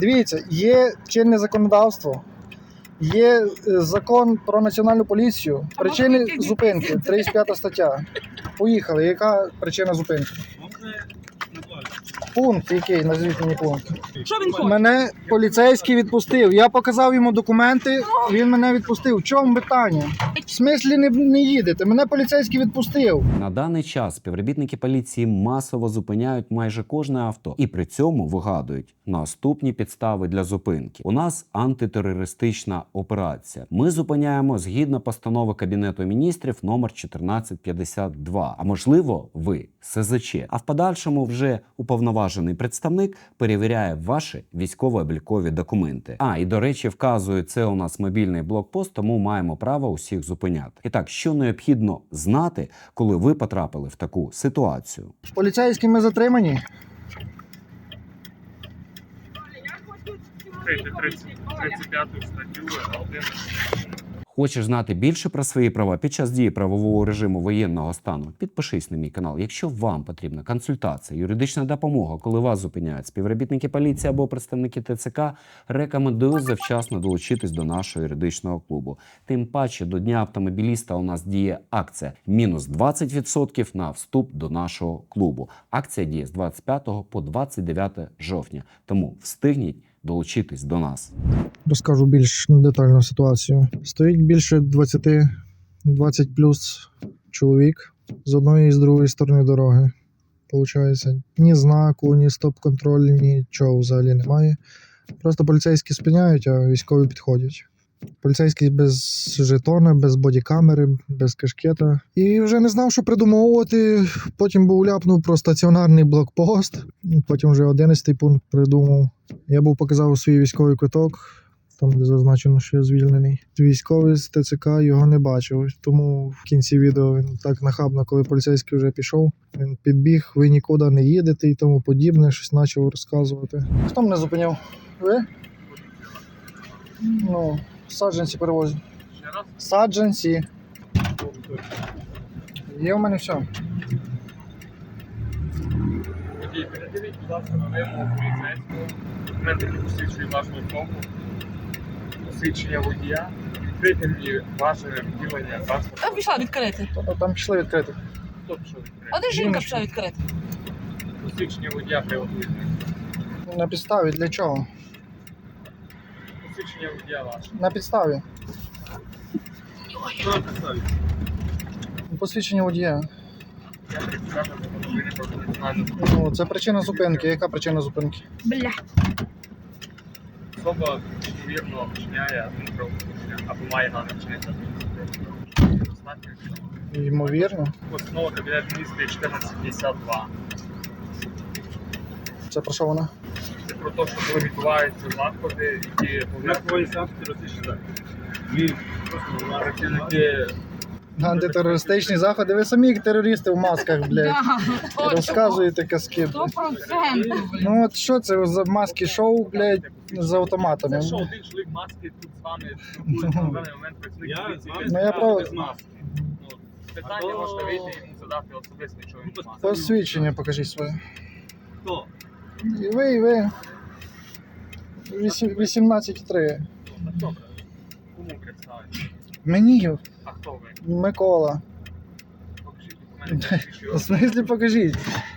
Дивіться, є чинне законодавство, є е, закон про національну поліцію. Причини зупинки, 35 стаття. Поїхали. Яка причина зупинки? Пункт який? Назвіть мені пункт. Що він хоче? Мене поліцейський відпустив. Я показав йому документи, він мене відпустив. В чому питання? Смислі не, не їдете? Мене поліцейський відпустив. На даний час співробітники поліції масово зупиняють майже кожне авто і при цьому вигадують наступні підстави для зупинки. У нас антитерористична операція. Ми зупиняємо згідно постанови Кабінету міністрів номер 1452. А можливо, ви СЗЧ. А в подальшому вже уповноважений представник перевіряє ваші військово-облікові документи. А і до речі, вказує це у нас мобільний блокпост, тому маємо право усіх зупиняти. І так, що необхідно знати, коли ви потрапили в таку ситуацію? Поліцейські ми затримані. Відкрийте 30 35 статтю, 11 Хочеш знати більше про свої права під час дії правового режиму воєнного стану? Підпишись на мій канал. Якщо вам потрібна консультація, юридична допомога, коли вас зупиняють співробітники поліції або представники ТЦК, рекомендую завчасно долучитись до нашого юридичного клубу. Тим паче до Дня автомобіліста у нас діє акція мінус 20% на вступ до нашого клубу. Акція діє з 25 по 29 жовтня. Тому встигніть долучитись до нас. Розкажу більш детальну ситуацію. Стоїть більше 20, 20 плюс чоловік з одної і з другої сторони дороги. Получається, ні знаку, ні стоп-контролю, нічого взагалі немає. Просто поліцейські спиняють, а військові підходять. Поліцейський без жетона, без бодікамери, без кашкета. І вже не знав, що придумовувати. Потім був ляпнув про стаціонарний блокпост. Потім вже 11 пункт придумав. Я був показав свій військовий квиток, там де зазначено, що я звільнений. Військовий з ТЦК його не бачив. Тому в кінці відео він так нахабно, коли поліцейський вже пішов, він підбіг, ви нікуди не їдете і тому подібне, щось почав розказувати. Хто мене зупиняв? Ви? Ну, саджанці перевозять. Ще раз. Саджанці. Є у мене все. Водій, передивіть, будь ласка, на вимогу поліцейського. Документи, які посвідчують вашу особу. Посвідчення водія. Відкрийте мені ваше відділення транспорту. Там пішла відкрити. Тобто там пішли відкрити. Хто пішов відкрити? А де жінка пішла відкрити? Посвідчення водія приготуйте. На підставі для чого? Посвідчення водія ваше. На підставі. Що написали? Посвідчення водія. Ну, це причина зупинки. Яка причина зупинки? Бля. особа, ймовірно, вчиняє адмінправопорушення або має намір вчинити адмінправопорушення. Ймовірно. Постанова Кабінету міністрів 1452. Це про що вона? Це про те, що коли відбуваються заходи, які пов'язані працівники Антитерористичні заходи. Ви самі як терористи в масках, блядь. Розказуєте казки. Сто блядь. процентів. Ну от що це за маски шоу, блядь, з автоматами? Це що один чоловік маски тут з вами спілкується на даний момент працівник Я з вами Ну, я про- без маски. Ну, Питання можна вийти і йому задати особисто, якщо він без маски. Посвідчення покажіть своє. Хто? І ви, і ви. Вісім- 18,3. Добре. Кому представити? Мені А хто ви? Микола. Покажіть документи, смислі покажіть.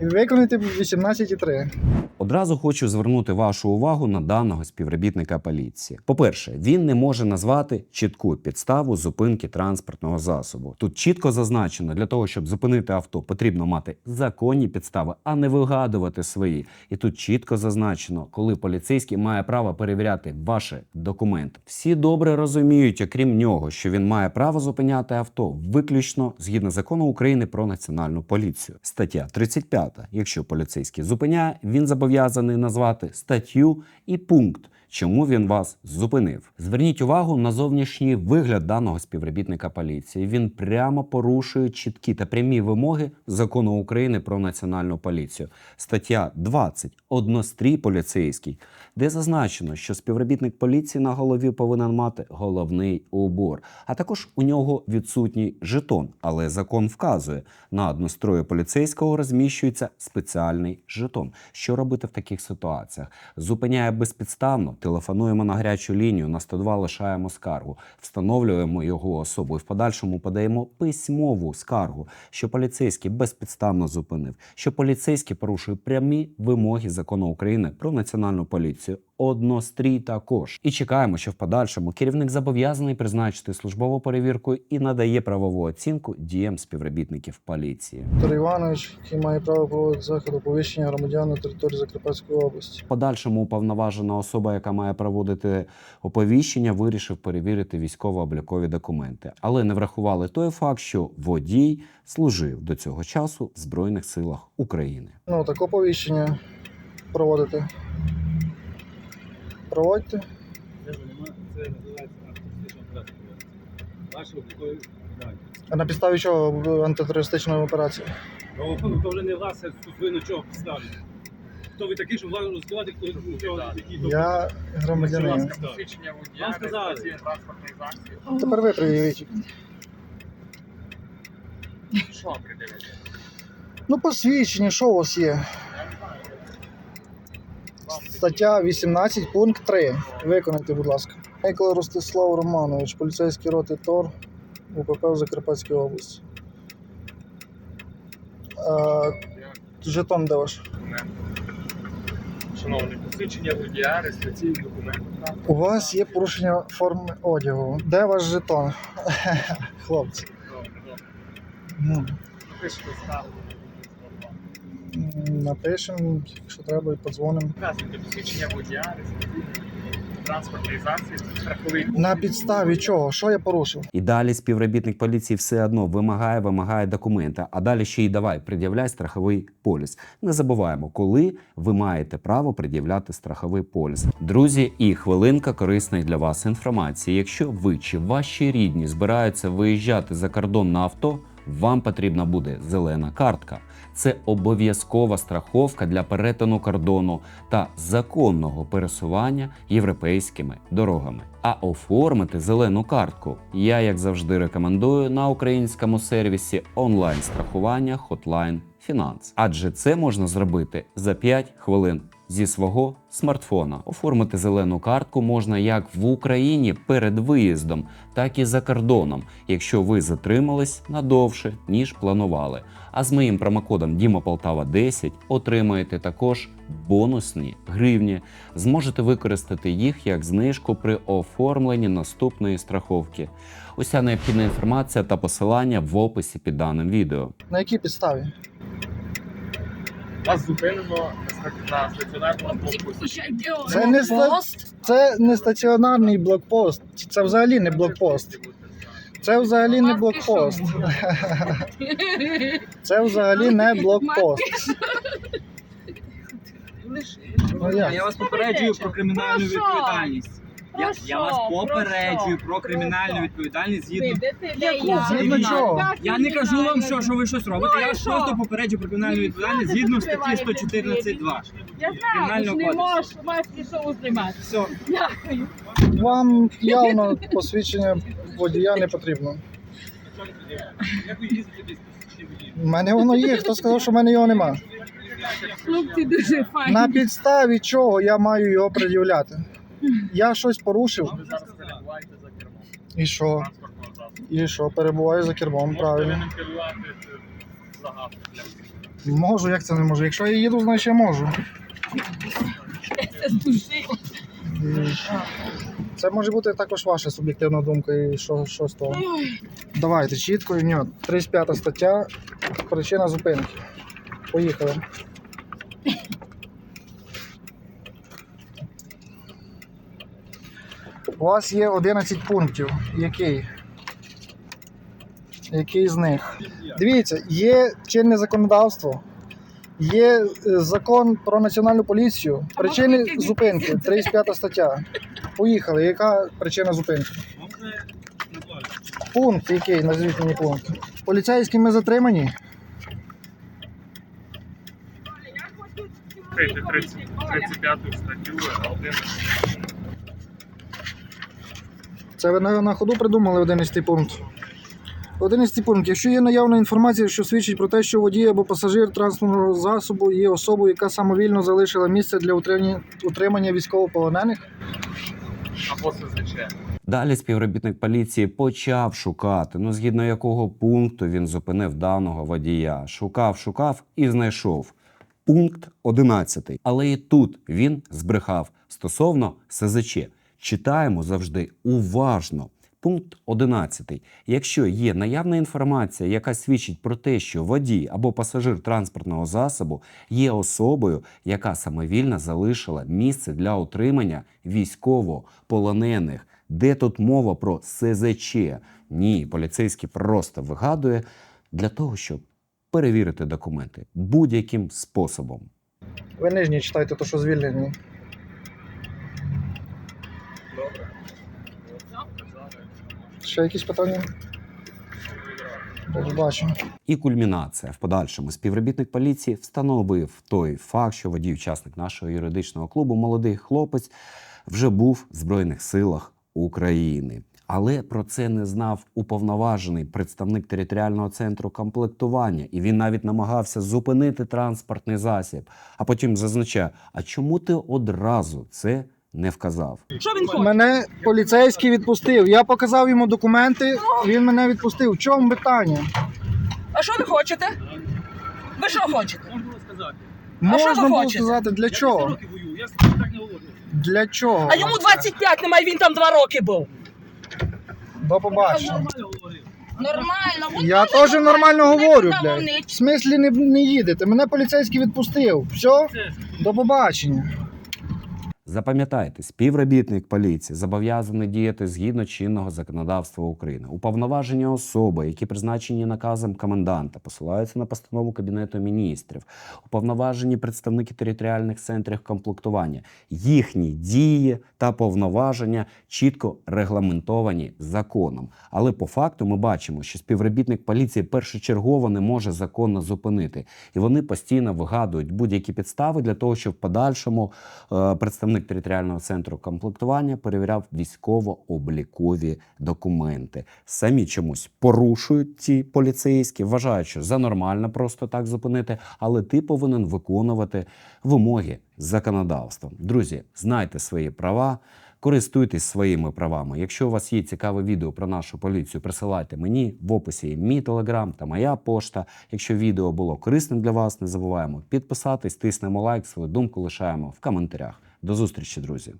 Виконайте 18,3. Одразу хочу звернути вашу увагу на даного співробітника поліції. По-перше, він не може назвати чітку підставу зупинки транспортного засобу. Тут чітко зазначено, для того, щоб зупинити авто, потрібно мати законні підстави, а не вигадувати свої. І тут чітко зазначено, коли поліцейський має право перевіряти ваші документи. Всі добре розуміють, окрім нього, що він має право зупиняти авто виключно згідно закону України про національну поліцію. Стаття 35. Якщо поліцейський зупиняє, він зобов'язаний назвати статтю і пункт, чому він вас зупинив. Зверніть увагу на зовнішній вигляд даного співробітника поліції. Він прямо порушує чіткі та прямі вимоги закону України про національну поліцію. Стаття 20 однострій поліцейський, де зазначено, що співробітник поліції на голові повинен мати головний убор, а також у нього відсутній жетон. Але закон вказує, на однострої поліцейського розміщується спеціальний жетон. Що робити в таких ситуаціях? Зупиняє безпідставно, телефонуємо на гарячу лінію, на 102 лишаємо скаргу, встановлюємо його особу і в подальшому подаємо письмову скаргу, що поліцейський безпідставно зупинив, що поліцейський порушує прямі вимоги закону України про національну поліцію. Однострій також. І чекаємо, що в подальшому керівник зобов'язаний призначити службову перевірку і надає правову оцінку діям співробітників поліції. Віктор Іванович, який має право проводити заходи оповіщення громадян на території Закарпатської області. В подальшому уповноважена особа, яка має проводити оповіщення, вирішив перевірити військово-облікові документи, але не врахували той факт, що водій служив до цього часу в Збройних силах України. Ну, так оповіщення проводити. Проводьте. Це називається антитерористична операція. Ваші облікові дані. А на підставі чого антитерористичної операції? Ну, то вже не власне стосовно чого підставлено. Хто ви такий, щоб власне розказати, хто ну, чого, Я громадянин. Вам сказали. Тепер ви приявіть. Що придивити? Ну, посвідчення, що у вас є? Я не знаю. Вам Стаття 18, пункт 3. Виконайте, будь ласка. Микола Ростислав Романович, поліцейський роти ТОР УПП в Закарпатській області. А, жетон де ваш? Шановний, посвідчення водія, реєстраційний документ. У вас є порушення форми одягу. Де ваш жетон? Хлопці. Добре, добре. Ну, Напишете скаргу. Напишемо, якщо треба, і подзвонимо. Посвідчення водія, страховий. На підставі чого? Що я порушив? І далі співробітник поліції все одно вимагає, вимагає документи. А далі ще й давай пред'являй страховий поліс. Не забуваємо, коли ви маєте право пред'являти страховий поліс. Друзі, і хвилинка корисної для вас інформації. Якщо ви чи ваші рідні збираються виїжджати за кордон на авто, вам потрібна буде зелена картка. Це обов'язкова страховка для перетину кордону та законного пересування європейськими дорогами. А оформити зелену картку я, як завжди, рекомендую на українському сервісі онлайн страхування Hotline Finance. Адже це можна зробити за 5 хвилин. Зі свого смартфона оформити зелену картку можна як в Україні перед виїздом, так і за кордоном, якщо ви затримались надовше ніж планували. А з моїм промокодом DIMAPOLTAVA 10 отримаєте також бонусні гривні. Зможете використати їх як знижку при оформленні наступної страховки. Уся необхідна інформація та посилання в описі під даним відео. На якій підставі? Вас зупинено на стаціонарному блокпості. Це не ста- Це не стаціонарний блокпост. Це взагалі не блокпост. Це взагалі не блокпост. Це взагалі не блокпост. Ну, як? Я вас попереджую про кримінальну відповідальність. Я, я вас попереджую про кримінальну відповідальність згідно. Згідно чого? Я не кажу вам, що, що ви щось робите. Ну, Я і вас що? просто попереджую про кримінальну Ну, відповідальність згідно статті закриваєш 114.2. Я знаю, ти не кодексу. можеш маєш нічого знімати. Все. Дякую. Вам явно посвідчення водія не потрібно. У мене воно є. Хто сказав, що в мене його нема? Хлопці дуже файні. На підставі чого я маю його пред'являти? Я щось порушив. Ви зараз перебуваєте за кермом І що? транспортного засобу. І що? Перебуваю за кермом, Можете ви правильно. не керувати це загадку для Можу, як це не можу? Якщо я їду, значить я можу. Це з. І Це може бути також ваша суб'єктивна думка, і що, що з того. Ой, Давайте чітко і в нього. 35 стаття. Причина зупинки. Поїхали. У вас є 11 пунктів. Який? Який з них? Дивіться, є чинне законодавство. Є е, закон про національну поліцію. Причини зупинки, 35 стаття. Поїхали. Яка причина зупинки? Пункт який? Назвіть мені пункт. Поліцейські ми затримані. 35 статтю, один Це ви на, на ходу придумали 11 пункт. 11 пункт. Якщо є наявна інформація, що свідчить про те, що водій або пасажир транспортного засобу є особою, яка самовільно залишила місце для утримання, утримання військовополонених, або СЗЧ. Далі співробітник поліції почав шукати, ну згідно якого пункту він зупинив даного водія. Шукав, шукав і знайшов. Пункт 11. Але і тут він збрехав стосовно СЗЧ. Читаємо завжди уважно. Пункт 11. Якщо є наявна інформація, яка свідчить про те, що водій або пасажир транспортного засобу є особою, яка самовільно залишила місце для отримання військовополонених, де тут мова про СЗЧ? Ні, поліцейський просто вигадує для того, щоб перевірити документи будь-яким способом. ви нижні читайте, то що звільнені. Добре. Ще якісь питання? І кульмінація в подальшому співробітник поліції встановив той факт, що водій, учасник нашого юридичного клубу, молодий хлопець, вже був в Збройних силах України. Але про це не знав уповноважений представник територіального центру комплектування, і він навіть намагався зупинити транспортний засіб. А потім зазначає: а чому ти одразу це не вказав? Що він хоче? Мене поліцейський відпустив. Я показав йому документи, він мене відпустив. В чому питання? А що ви хочете? Ви що хочете? Можна було сказати. А що ви було хочете? сказати, для Я чого? років воюю, я так не говорю. Для чого? А йому 25 немає, він там 2 роки був. До побачення. Нормально говорив. Нормально. Я теж нормально говорю, блядь. блядь. В смислі не, не їдете. Мене поліцейський відпустив. Все, до побачення. Запам'ятайте, співробітник поліції зобов'язаний діяти згідно чинного законодавства України. Уповноважені особи, які призначені наказом коменданта, посилаються на постанову Кабінету міністрів, уповноважені представники територіальних центрів комплектування. Їхні дії та повноваження чітко регламентовані законом. Але по факту ми бачимо, що співробітник поліції першочергово не може законно зупинити, і вони постійно вигадують будь-які підстави для того, щоб в подальшому е, представник територіального центру комплектування перевіряв військово-облікові документи. Самі чомусь порушують ці поліцейські, вважають, що за нормально просто так зупинити, але ти повинен виконувати вимоги законодавства. Друзі, знайте свої права. Користуйтесь своїми правами. Якщо у вас є цікаве відео про нашу поліцію, присилайте мені в описі мій телеграм та моя пошта. Якщо відео було корисним для вас, не забуваємо підписатись, тиснемо лайк, свою думку лишаємо в коментарях. До зустрічі, друзі!